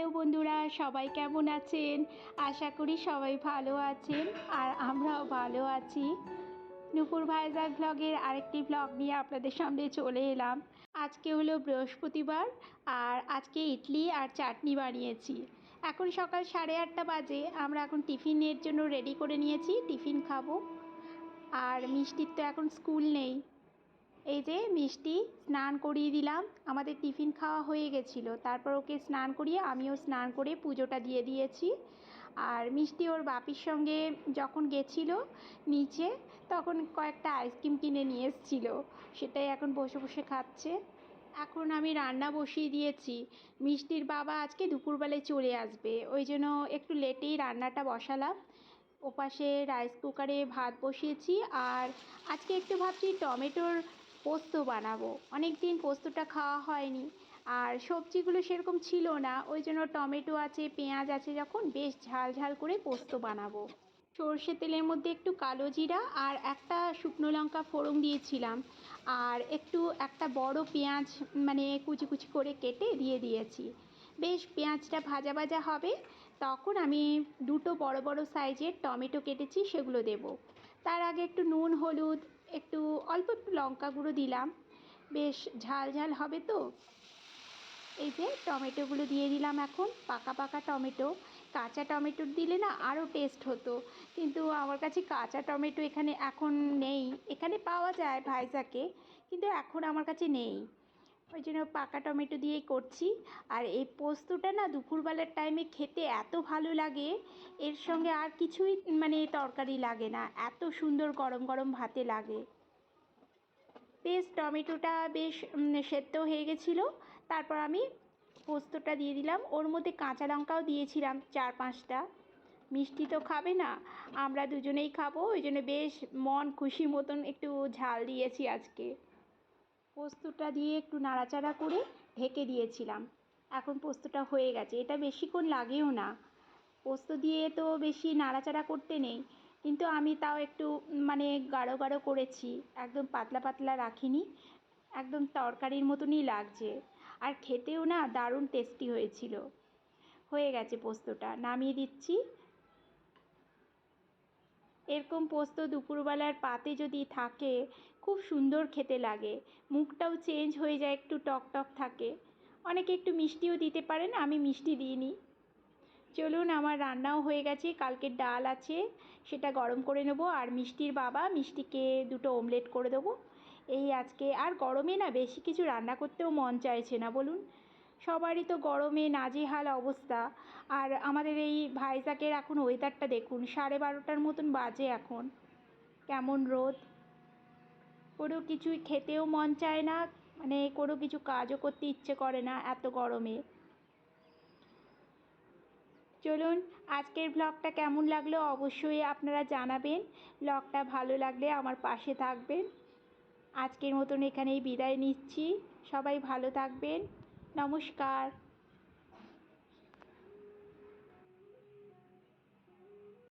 Hello বন্ধুরা, সবাই কেমন আছেন? আশা করি সবাই ভালো আছেন আর আমরাও ভালো আছি। নুপুর ভাইজাগ ব্লগের আরেকটি ব্লগ নিয়ে আপনাদের সামনে চলে এলাম। আজকে হলো বৃহস্পতিবার আর আজকে ইডলি আর চাটনি বানিয়েছি। এখন সকাল সাড়ে আটটা বাজে, আমরা এখন টিফিনের জন্য রেডি করে নিয়েছি, টিফিন খাব। আর মিষ্টির তো এখন স্কুল নেই। এই যে মিষ্টি স্নান করিয়ে দিলাম, আমাদের টিফিন খাওয়া হয়ে গেছিল। তারপর ওকে স্নান করিয়ে আমিও স্নান করে পুজোটা দিয়ে দিয়েছি। আর মিষ্টি ওর বাপির সঙ্গে যখন গেছিল নিচে, তখন কয়েকটা আইসক্রিম কিনে নিয়ে এসেছিল। সেটাই এখন বসে বসে খাচ্ছে। এখন আমি রান্না বসিয়ে দিয়েছি। মিষ্টির বাবা আজকে দুপুরবেলায় চলে আসবে। ওই জন্য একটু লেটেই রান্নাটা বসালাম। ওপাশে রাইস কুকারে ভাত বসিয়েছি। আর আজকে একটু ভাবছি টমেটোর পোস্ত বানাবো। অনেক দিন পোস্তটা খাওয়া হয়নি। আর সবজিগুলো সেরকম ছিল না। ওই জন্য টমেটো আছে, পেঁয়াজ আছে যখন বেশ ঝাল ঝাল করে পোস্ত বানাবো। সর্ষে তেলের মধ্যে একটু কালো জিরা আর একটা শুকনো লঙ্কা ফোড়ন দিয়েছিলাম। আর একটু একটা বড় পেঁয়াজ মানে কুচি কুচি করে কেটে দিয়ে দিয়েছি। বেশ পেঁয়াজটা ভাজা ভাজা হবে। তখন আমি দুটো বড় বড় সাইজের টমেটো কেটেছি, সেগুলো দেব। তার আগে একটু নুন, হলুদ একটু, অল্প একটু লঙ্কা গুঁড়ো দিলাম। বেশ ঝাল ঝাল হবে তো? এই যে টমেটোগুলো দিয়ে দিলাম এখন, পাকা পাকা টমেটো। কাঁচা টমেটো দিলে না আরও টেস্ট হতো। কিন্তু আমার কাছে কাঁচা টমেটো এখানে এখন নেই। এখানে পাওয়া যায় ভাইজাকে, কিন্তু এখন আমার কাছে নেই। ওই জন্য পাকা টমেটো দিয়েই করছি। আর এই পোস্তটা না দুপুরবেলার টাইমে খেতে এত ভালো লাগে, এর সঙ্গে আর কিছুই মানে তরকারি লাগে না, এত সুন্দর গরম গরম ভাতে লাগে। বেশ, টমেটোটা বেশ সেদ্ধ হয়ে গেছিল, তারপর আমি পোস্তটা দিয়ে দিলাম। ওর মধ্যে কাঁচা লঙ্কাও দিয়েছিলাম চার পাঁচটা। মিষ্টি তো খাবে না, আমরা দুজনেই খাব, ওই জন্য বেশ মন খুশি মতন একটু ঝাল দিয়েছি আজকে। পোস্তটা দিয়ে একটু নাড়াচাড়া করে ঢেকে দিয়েছিলাম। এখন পোস্তটা হয়ে গেছে। এটা বেশিক্ষণ লাগেও না। পোস্ত দিয়ে তো বেশি নাড়াচাড়া করতে নেই। কিন্তু আমি তাও একটু মানে গাঢ় গাঢ় করেছি। একদম পাতলা পাতলা রাখিনি। একদম তরকারির মতনই লাগছে। আর খেতেও না দারুণ টেস্টি হয়েছিল। হয়ে গেছে পোস্তটা। নামিয়ে দিচ্ছি। এরকম পোস্ত দুপুরবেলার পাতে যদি থাকে, খুব সুন্দর খেতে লাগে। মুখটাও চেঞ্জ হয়ে যায়, একটু টক টক থাকে। অনেকে একটু মিষ্টিও দিতে পারেন আমি মিষ্টি দিইনি। চলুন, আমার রান্নাও হয়ে গেছে কালকের ডাল আছে, সেটা গরম করে নেব, আর মিষ্টির বাবা, মিষ্টিকে দুটো অমলেট করে দেবো। এই আজকে আর গরমে না, বেশি কিছু রান্না করতেও মন চাইছে না, বলুন। সবারই তো গরমে নাজেহাল অবস্থা। আর আমাদের এই ভাইজাকের এখন ওয়েদারটা দেখুন, সাড়ে বারোটার মতন বাজে এখন। কেমন রোদ? কোনো কিছুই খেতেও মন চায় না মানে কোনো কিছু কাজও করতে ইচ্ছে করে না এত গরমে। চলুন, আজকের ব্লগটা কেমন লাগল অবশ্যই আপনারা জানাবেন। ব্লগটা ভালো লাগলে আমার পাশে থাকবেন। আজকের মতন এখানেই বিদায় নিচ্ছি। সবাই ভালো থাকবেন। নমস্কার।